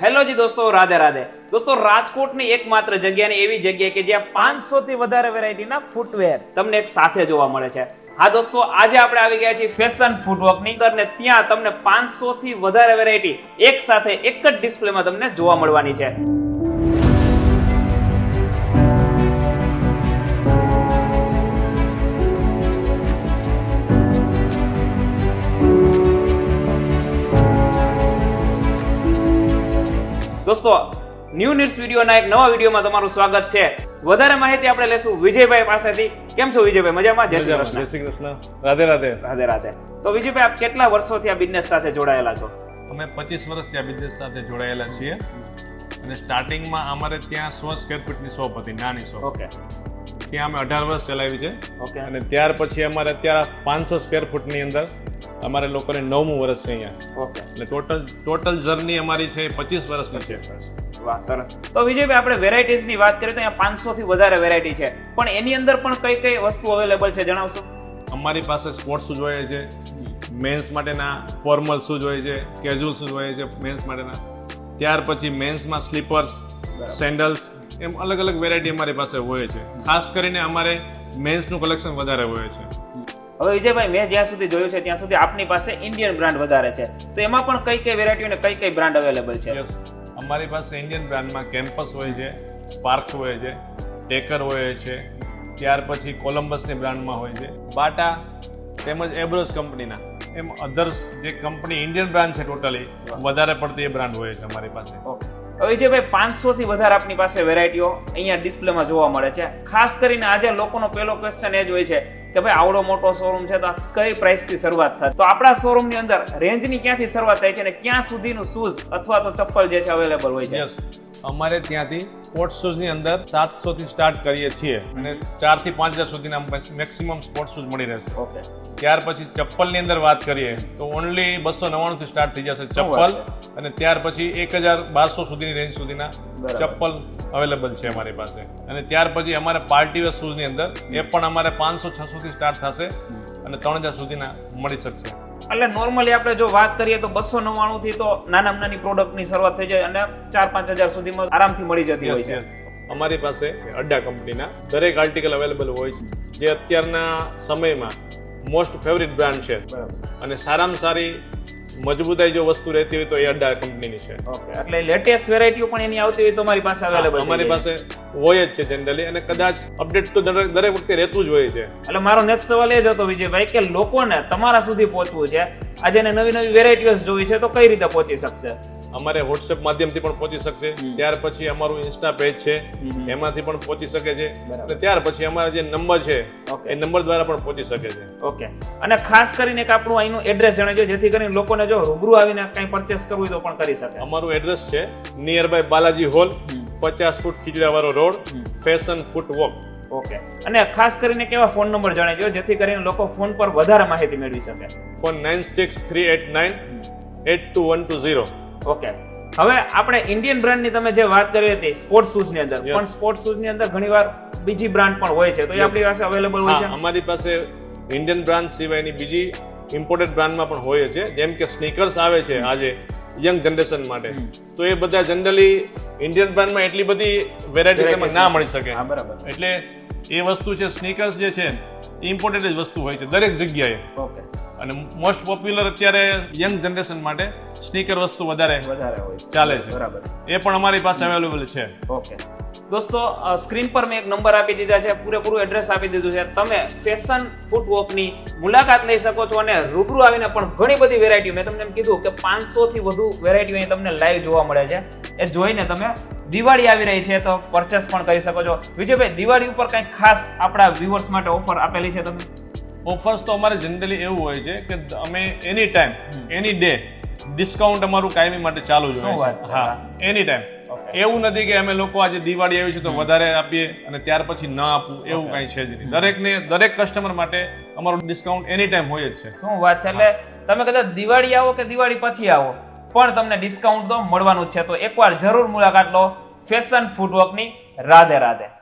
Hello જી દોસ્તો, રાધે રાધે. દોસ્તો, રાજકોટની એકમાત્ર જગ્યાની એવી જગ્યા કે જ્યાં પાંચસો થી વધારે વેરાયટીના ફૂટવેર તમને એક સાથે જોવા મળે છે. હા દોસ્તો, આજે આપણે આવી ગયા છીએ ફેશન ફૂટવર્કની અંદર ને ત્યાં તમને પાંચસો થી વધારે વેરાયટી એક સાથે એક જ ડિસ્પ્લેમાં તમને જોવા મળવાની છે. દોસ્તો ન્યૂ નીડ્સ વિડીયોના એક નવા વિડીયોમાં તમારું સ્વાગત છે. વધારે માહિતી આપણે લેશું વિજયભાઈ પાસેથી. કેમ છો વિજયભાઈ? મજામાં? જય શ્રી કૃષ્ણ. જય શ્રી કૃષ્ણ. રાધે રાધે. રાધે રાધે. તો વિજયભાઈ આપ કેટલા વર્ષોથી આ બિઝનેસ સાથે જોડાયેલા છો? અમે પચીસ વર્ષથી આ બિઝનેસ સાથે જોડાયેલા છીએ. અને સ્ટાર્ટિંગમાં અમારે ત્યાં સો સ્ક્વેર ફૂટની શોપ હતી નાની શોપ ઓકે. ત્યાં અમે અઢાર વર્ષ ચલાવી છે. ઓકે. અને ત્યાર પછી અમારે અત્યારે પાંચસો સ્ક્વેર ફૂટની અંદર અમારે લોકોને નવમું વર્ષ છે અહીંયા. ઓકે. એટલે ટોટલ ટોટલ જર્ની અમારી છે પચીસ વર્ષની છે. વાહ સરસ. તો વિજયભાઈ આપણે વેરાયટીઝની વાત કરીએ તો અહીંયા પાંચસો થી વધારે વેરાયટી છે. પણ એની અંદર પણ કઈ કઈ વસ્તુ અવેલેબલ છે જણાવશો? અમારી પાસે સ્પોર્ટ્સ શૂઝ હોય છે મેન્સ માટેના ફોર્મલ શૂઝ હોય છે કેઝ્યુઅલ શૂઝ હોય છે મેન્સ માટેના. ત્યાર પછી મેન્સમાં સ્લીપર્સ સેન્ડલ્સ એમ અલગ અલગ વેરાયટી અમારી પાસે હોય છે. ખાસ કરીને અમારે મેન્સનું કલેક્શન વધારે હોય છે. હવે વિજયભાઈ મેં જ્યાં સુધી જોયું છે ત્યાં સુધી આપની પાસે ઇન્ડિયન બ્રાન્ડ વધારે છે. તો એમાં પણ કઈ કઈ વેરાયટી અને કઈ કઈ બ્રાન્ડ અવેલેબલ છે? અમારી પાસે ઇન્ડિયન બ્રાન્ડમાં કેમ્પસ હોય છે સ્પાર્ક્સ હોય છે ટેકર હોય છે ત્યાર પછી કોલમ્બસની બ્રાન્ડમાં હોય છે. બાટા તેમજ એબ્રોસ કંપનીના એમ અધર્સ જે કંપની ઇન્ડિયન બ્રાન્ડ છે ટોટલી વધારે પડતી એ બ્રાન્ડ હોય છે અમારી પાસે. હવે વિજયભાઈ પાંચસો થી વધારે આપની પાસે વેરાયટીઓ અહીંયા ડિસ્પ્લેમાં જોવા મળે છે. ખાસ કરીને આજે લોકોનો પહેલો ક્વેશ્ચન એ જ હોય છે કે ભાઈ આવડો મોટો શોરૂમ છે તો કઈ પ્રાઇસથી શરૂઆત થાય તો આપણા શોરૂમની અંદર રેન્જની ક્યાંથી શરૂઆત થાય છે અને ક્યાં સુધીનું શૂઝ અથવા તો ચપ્પલ જે છે અવેલેબલ હોય છે? અમારે ત્યાંથી સ્પોર્ટ્સ શૂઝની અંદર સાતસો થી સ્ટાર્ટ કરીએ છીએ અને ચારથી પાંચ હજાર સુધીના મેક્સિમમ સ્પોર્ટ્સ શૂઝ મળી રહેશે. ઓકે. ત્યાર પછી ચપ્પલની અંદર વાત કરીએ તો ઓનલી બસો નવ્વાણું થી સ્ટાર્ટ થઈ જશે ચપ્પલ અને ત્યાર પછી એક હજાર બારસો સુધીની રેન્જ સુધીના. ચપ્પલ અવેલેબલ છે અમારી પાસે. અને ત્યાર પછી અમારે પાર્ટી વેર શૂઝની અંદર એ પણ અમારે પાંચસો છસો થી સ્ટાર્ટ થશે અને ત્રણ હજાર સુધીના મળી શકશે. એટલે નોર્મલી આપણે જો વાત કરીએ તો બસો નવ્વાણું થી તો નાના નાની પ્રોડક્ટની શરૂઆત થઈ જાય અને ચાર પાંચ હજાર સુધીમાં આરામથી મળી જતી હોય છે. અમારી પાસે અડ્ડા કંપનીના દરેક આર્ટિકલ અવેલેબલ હોય છે. જે અત્યારના સમયમાં મોસ્ટ ફેવરિટ બ્રાન્ડ છે. અને સારામાં સારી મજબૂતાઈ જો વસ્તુ રહેતી હોય તો એ અડ્ડા કંપનીની છે. ઓકે એટલે લેટેસ્ટ વેરાયટીઓ પણ એની આવતી હોય તો અમારી પાસે અવેલેબલ અમારી પાસે હોય જ છે જનરલી અને કદાચ અપડેટ તો દરેક દરેક વખતે રહેતું જ હોય છે. એટલે મારો નેક્સ્ટ સવાલ એ જ હતો વિજયભાઈ કે લોકોને તમારા સુધી પહોંચવું છે? આજે નવી નવી વેરાયટીઓ જોઈ છે તો કઈ રીતે પહોંચી શકશે? અમારે વોટ્સએપ માધ્યમથી પણ પહોંચી શકશે. ત્યાર પછી અમારું ઇન્સ્ટા પેજ છે. એમાંથી પણ પહોંચી શકે છે. અને ત્યાર પછી અમારા જે નંબર છે એ નંબર દ્વારા પણ પહોંચી શકે છે. ઓકે. અને ખાસ કરીને એક આપણું અહીંનું એડ્રેસ જણાવજો જેથી કરીને લોકોને જો રૂબરૂ આવીને કંઈ પરચેસ કરવું હોય તો પણ કરી શકે. અમારું એડ્રેસ છે નિયર બાય બાલાજી હોલ પચાસ foot ખીજડાવાળો road fashion foot walk okay. અને ખાસ કરીને કેવા ફોન નંબર જણાવજો જેથી કરીને લોકો ફોન પર વધારે માહિતી મેળવી શકે. Phone nine six three eight nine eight two one two zero. Okay હવે આપણે ઇન્ડિયન બ્રાન્ડની તમે જે વાત કરી હતી શૂઝની અંદર. પણ સ્પોર્ટ શૂઝની અંદર ઘણીવાર બીજી બ્રાન્ડ પણ હોય છે. તો એ આપણી પાસે અવેલેબલ હોય છે? અમારી પાસે ઇન્ડિયન બ્રાન્ડ સિવાયની બીજી ઇમ્પોર્ટેડ બ્રાન્ડમાં પણ હોય છે. જેમ કે સ્નીકર્સ આવે છે આજે યંગ જનરેશન માટે. તો એ બધા જનરલી ઇન્ડિયન બ્રાન્ડમાં એટલી બધી વેરાયટી તમને ના મળી શકે. બરાબર. એટલે એ વસ્તુ છે સ્નીકર્સ જે છે ઇમ્પોર્ટેડ જ વસ્તુ હોય છે દરેક જગ્યાએ. ઓકે અને મોસ્ટ પોપ્યુલર અત્યારે યંગ જનરેશન માટે સ્નીકર વસ્તુ વધારે વધારે હોય ચાલે છે. બરાબર. એ પણ અમારી પાસે અવેલેબલ છે. ઓકે. દોસ્તો સ્ક્રીન પર મેં એક નંબર આપી દીધા છે પૂરેપૂરું એડ્રેસ આપી દીધું છે. તમે ફેશન ફૂટવોકની મુલાકાત લઈ શકો છો અને રૂબરૂ આવીને પણ ઘણી બધી વેરાયટી મેં તમને એમ કીધું કે પાંચસોથી વધુ વેરાયટીઓ અહીં તમને લાઈવ જોવા મળે છે. એ જોઈને તમે દિવાળી આવી રહી છે તો પરચેસ પણ કરી શકો છો. વિજયભાઈ દિવાળી ઉપર કંઈક ખાસ આપણા વ્યુઅર્સ માટે ઓફર આપેલી છે તમે ઓફર્સ તો અમારે જનરલી એવું હોય છે કે અમે any time any day discount અમારું કાયમી માટે ચાલુ જ હોય છે? હા એની ટાઈમ એવું નથી કે અમે લોકો આજે દિવાળી આવી છે તો વધારે આપીએ અને ત્યાર પછી ન આપવું એવું કાંઈ છે જ નહીં. દરેકને દરેક કસ્ટમર માટે અમારું ડિસ્કાઉન્ટ એની ટાઈમ હોય જ છે. શું વાત છે એટલે તમે કદાચ દિવાળી આવો કે દિવાળી પછી આવો પણ તમને ડિસ્કાઉન્ટ તો મળવાનું જ છે. તો એકવાર જરૂર મુલાકાત લો ફેશન ફૂટવર્કની રાધે રાધે.